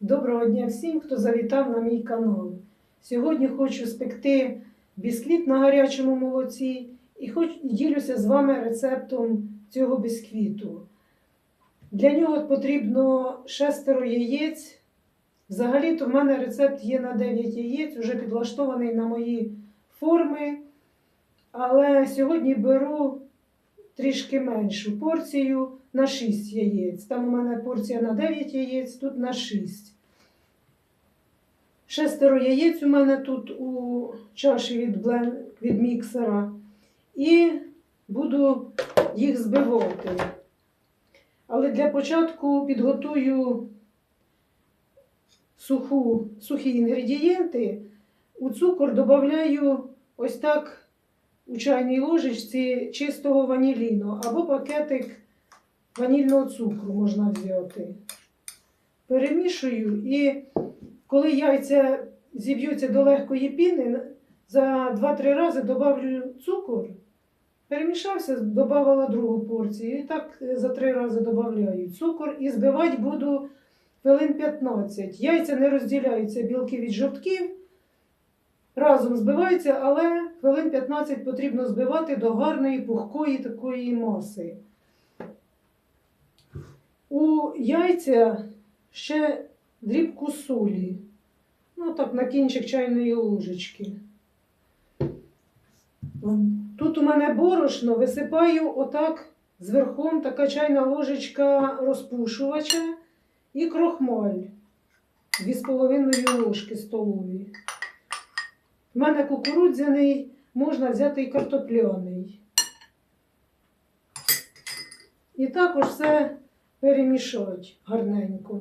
Доброго дня всім, хто завітав на мій канал. Сьогодні хочу спекти бісквіт на гарячому молоці і хоч ділюся з вами рецептом цього бісквіту. Для нього потрібно шестеро яєць. Взагалі-то в мене рецепт є на 9 яєць, вже підлаштований на мої форми. Але сьогодні беру трішки меншу порцію на 6 яєць. Там у мене порція на 9 яєць, тут на 6. Шестеро яєць у мене тут у чаші від, блен... від міксера. І буду їх збивати. Але для початку підготую суху, сухі інгредієнти. У цукор додаю ось так у чайній ложечці чистого ваніліну або пакетик ванільного цукру можна взяти. Перемішую і коли яйця зіб'ються до легкої піни, за 2-3 рази добавлю цукор. Перемішався, додавала другу порцію. І так е, за 3 рази додаю цукор і збивати буду хвилин 15. Яйця не розділяються білки від жовтків. Разом збиваються, але хвилин 15 потрібно збивати до гарної пухкої такої маси. У яйця ще дрібку солі. Ну, так, на кінчик чайної ложечки. Тут у мене борошно висипаю отак зверхом така чайна ложечка розпушувача і крохмаль. 2,5 ложки столові. У мене кукурудзяний, можна взяти і картопляний. І також все перемішати гарненько.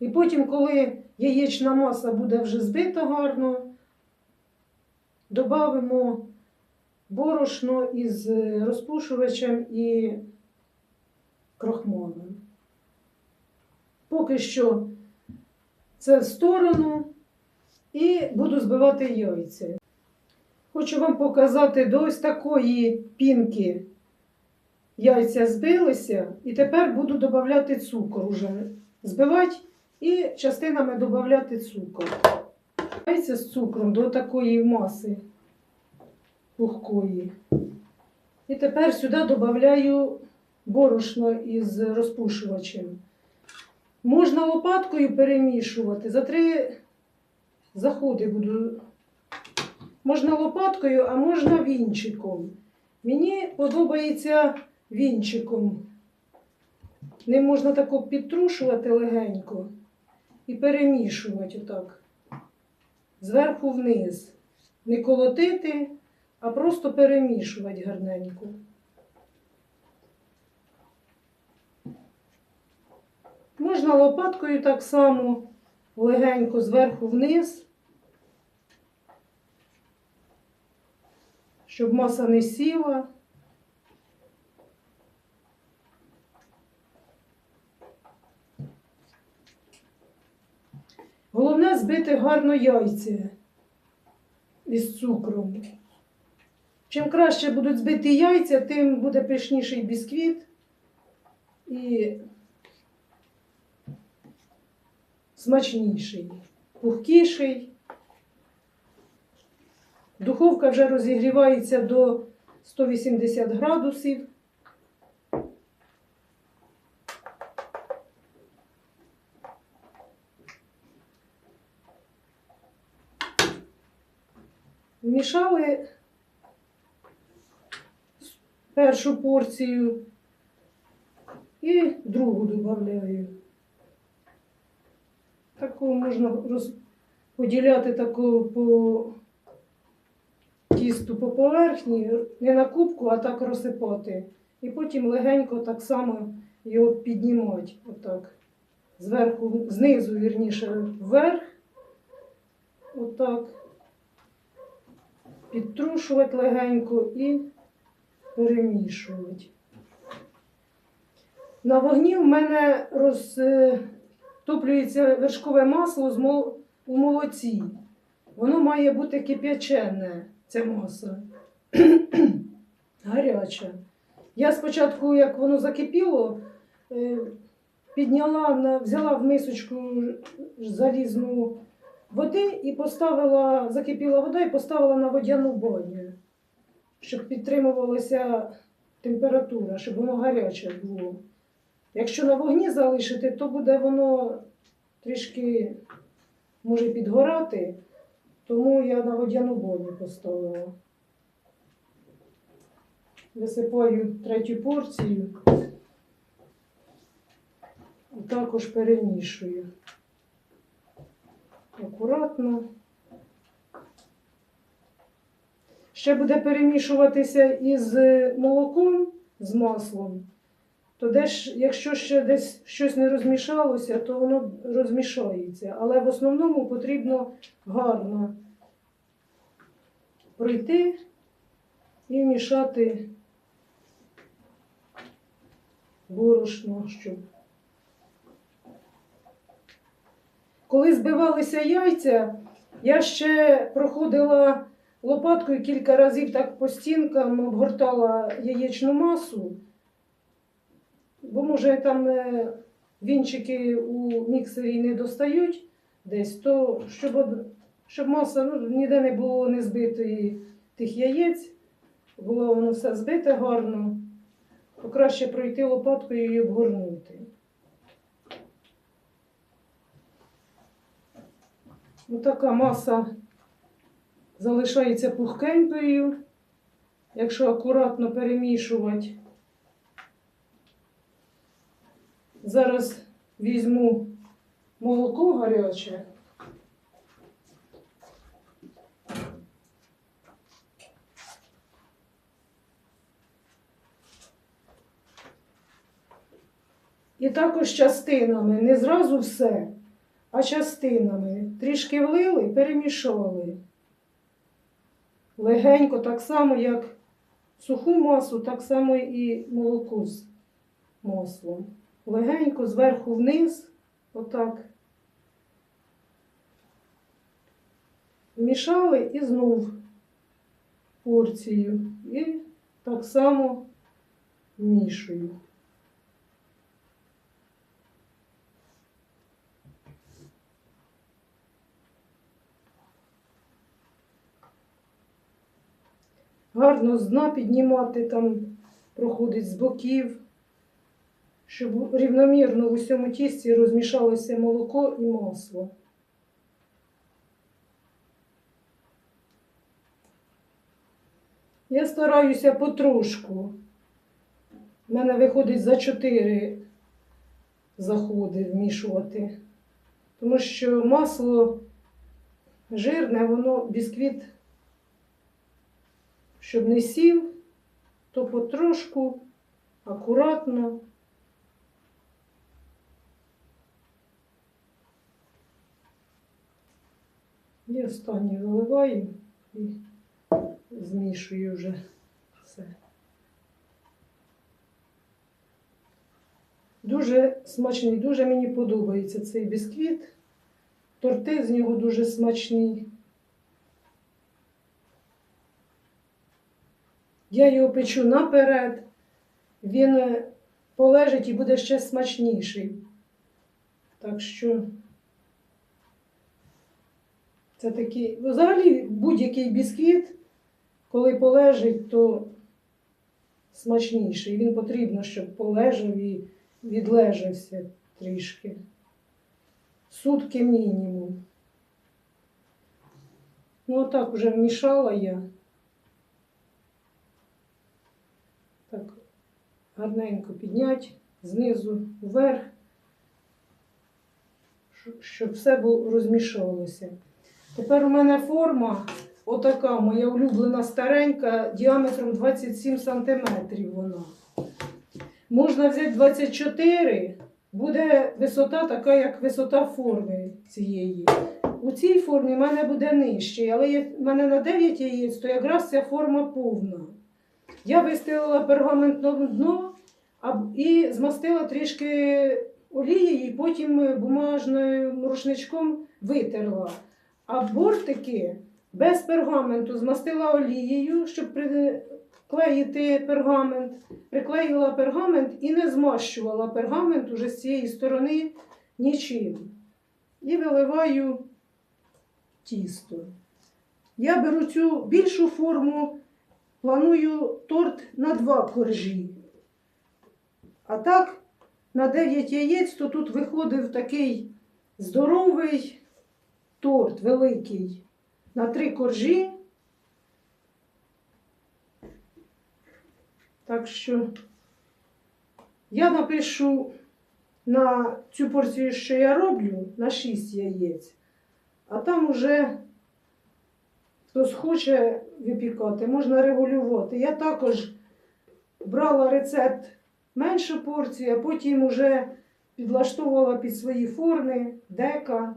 І потім, коли яєчна маса буде вже збита гарно, додамо борошно із розпушувачем і крохмалем. Поки що це в сторону і буду збивати яйця. Хочу вам показати до ось такої пінки яйця збилися, і тепер буду додавати цукор уже. Збивати і частинами додавати цукор. Яйця з цукром до такої маси пухкої. І тепер сюди додаю борошно із розпушувачем. Можна лопаткою перемішувати. За три заходи буду. Можна лопаткою, а можна вінчиком. Мені подобається вінчиком. Ним можна тако підтрушувати легенько і перемішувати отак. Зверху вниз. Не колотити, а просто перемішувати гарненько. Можна лопаткою так само легенько зверху вниз, щоб маса не сіла. Головне збити гарно яйця із цукром. Чим краще будуть збиті яйця, тим буде пишніший бісквіт і смачніший, пухкіший. Духовка вже розігрівається до 180 градусів. Вмішали першу порцію і другу додаю. Таку можна розподіляти таку по тісту по поверхні, не на кубку, а так розсипати. І потім легенько так само його піднімати. Отак. Зверху, знизу, вірніше, вверх. Отак. Підтрушувати легенько і перемішувати. На вогні в мене розтоплюється вершкове масло у молоці. Воно має бути кип'ячене, ця маса. Гаряча. Я спочатку, як воно закипіло, е, підняла, взяла в мисочку залізну води і поставила, закипіла вода і поставила на водяну баню, щоб підтримувалася температура, щоб воно гаряче було. Якщо на вогні залишити, то буде воно трішки може підгорати, тому я на водяну баню поставила. Висипаю третю порцію. І також перемішую. Акуратно. Ще буде перемішуватися із молоком, з маслом. То де ж, якщо ще десь щось не розмішалося, то воно розмішається. Але в основному потрібно гарно пройти і мішати борошно, щоб. Коли збивалися яйця, я ще проходила лопаткою кілька разів так по стінкам, обгортала яєчну масу, бо може там е, вінчики у міксері не достають десь, то щоб, щоб маса ну, ніде не було не збитої тих яєць, було воно все збите гарно, то краще пройти лопаткою і обгорнути. Ну, така маса залишається пухкенькою, якщо акуратно перемішувати. Зараз візьму молоко гаряче. І також частинами, не зразу все, а частинами. Трішки влили, перемішали. Легенько, так само, як суху масу, так само і молоко з маслом. Легенько зверху вниз, отак. Мішали і знов порцію. І так само вмішую. Гарно з дна піднімати, там проходить з боків, щоб рівномірно в усьому тісті розмішалося молоко і масло. Я стараюся потрошку. У мене виходить за 4 заходи вмішувати. Тому що масло жирне, воно бісквіт, щоб не сів, то потрошку, акуратно. І останнє виливаю і змішую вже все. Дуже смачний, дуже мені подобається цей бісквіт. Торти з нього дуже смачні. Я його печу наперед, він е, полежить і буде ще смачніший. Так що це такий, ну, взагалі будь-який бісквіт, коли полежить, то смачніший. Він потрібно, щоб полежав і відлежався трішки. Сутки мінімум. Ну, отак вже вмішала я. Так, гарненько підняти знизу вверх, щоб- все розмішалося. Тепер у мене форма отака, моя улюблена старенька, діаметром 27 сантиметрів вона. Можна взяти 24, буде висота така, як висота форми цієї. У цій формі в мене буде нижче, але в мене на 9 яєць, то якраз ця форма повна. Я вистелила пергаментне дно і змастила трішки олією, і потім бумажним рушничком витерла. А бортики без пергаменту змастила олією, щоб при, клеїти пергамент. Приклеїла пергамент і не змащувала пергамент уже з цієї сторони нічим. І виливаю тісто. Я беру цю більшу форму, планую торт на два коржі. А так, на 9 яєць, то тут виходив такий здоровий торт великий на три коржі. Так що я напишу на цю порцію, що я роблю, на 6 яєць, а там уже хто схоче випікати, можна регулювати. Я також брала рецепт меншу порцію, а потім уже підлаштовувала під свої форми, дека.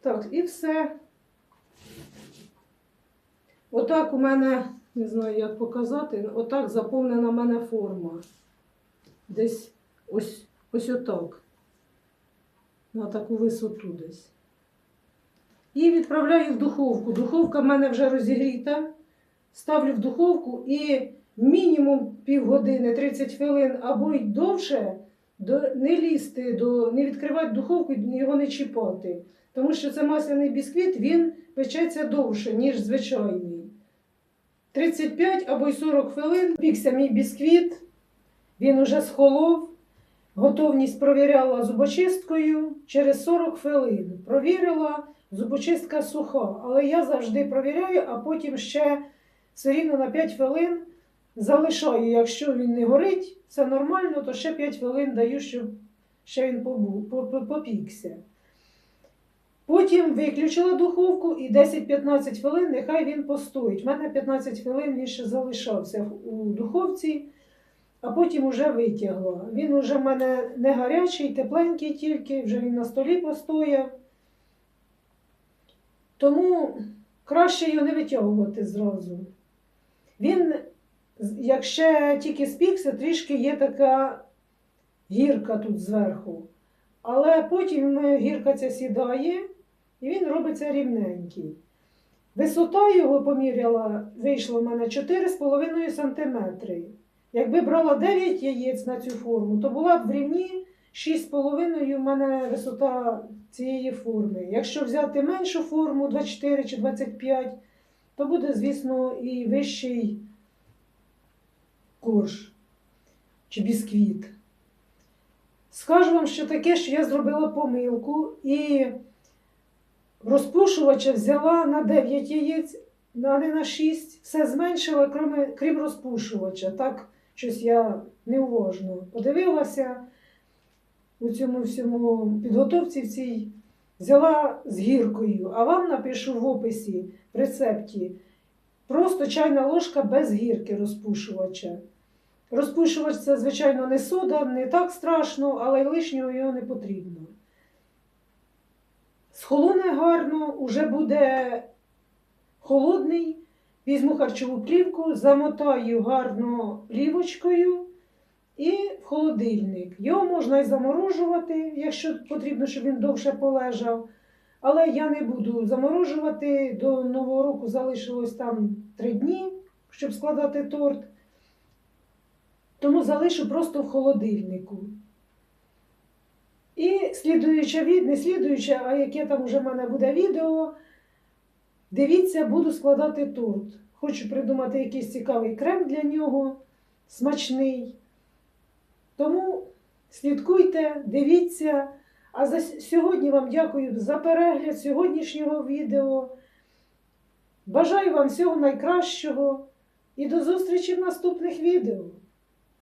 Так, і все. Отак у мене, не знаю, як показати, отак заповнена в мене форма. Десь ось, ось отак. На таку висоту десь. І відправляю в духовку. Духовка в мене вже розігріта. Ставлю в духовку і мінімум півгодини, 30 хвилин або й довше до, не лізти, до, не відкривати духовку і його не чіпати. Тому що це масляний бісквіт, він печеться довше, ніж звичайний. 35 або й 40 хвилин пікся мій бісквіт, він уже схолов. Готовність провіряла зубочисткою через 40 хвилин. Провірила, зубочистка суха. Але я завжди провіряю, а потім ще все рівно на 5 хвилин залишаю. Якщо він не горить, це нормально, то ще 5 хвилин даю, щоб ще він попікся. Потім виключила духовку і 10-15 хвилин нехай він постоїть. У мене 15 хвилин він ще залишався у духовці, а потім вже витягла. Він уже в мене не гарячий, тепленький тільки, вже він на столі постояв. Тому краще його не витягувати зразу. Він, з- як ще тільки спікся, трішки є така гірка тут зверху. Але потім е, гірка ця сідає, і він робиться рівненький. Висота його поміряла, вийшла в мене 4,5 см. Якби брала 9 яєць на цю форму, то була б в рівні 6,5 в мене висота цієї форми. Якщо взяти меншу форму 24 чи 25, то буде, звісно, і вищий корж чи бісквіт. Скажу вам, що таке, що я зробила помилку і розпушувача взяла на 9 яєць, а не на 6. Все зменшила, крім, крім розпушувача. Так, щось я неуважно подивилася у цьому всьому підготовці в цій. Взяла з гіркою, а вам напишу в описі в рецепті просто чайна ложка без гірки розпушувача. Розпушувач це, звичайно, не сода, не так страшно, але й лишнього його не потрібно. Схолоне гарно, уже буде холодний. Візьму харчову плівку, замотаю гарно плівочкою і в холодильник. Його можна і заморожувати, якщо потрібно, щоб він довше полежав. Але я не буду заморожувати. До Нового року залишилось там три дні, щоб складати торт. Тому залишу просто в холодильнику. І слідуюче від, не слідуюче, а яке там вже в мене буде відео. Дивіться, буду складати торт. Хочу придумати якийсь цікавий крем для нього, смачний. Слідкуйте, дивіться. А за сьогодні вам дякую за перегляд сьогоднішнього відео. Бажаю вам всього найкращого і до зустрічі в наступних відео.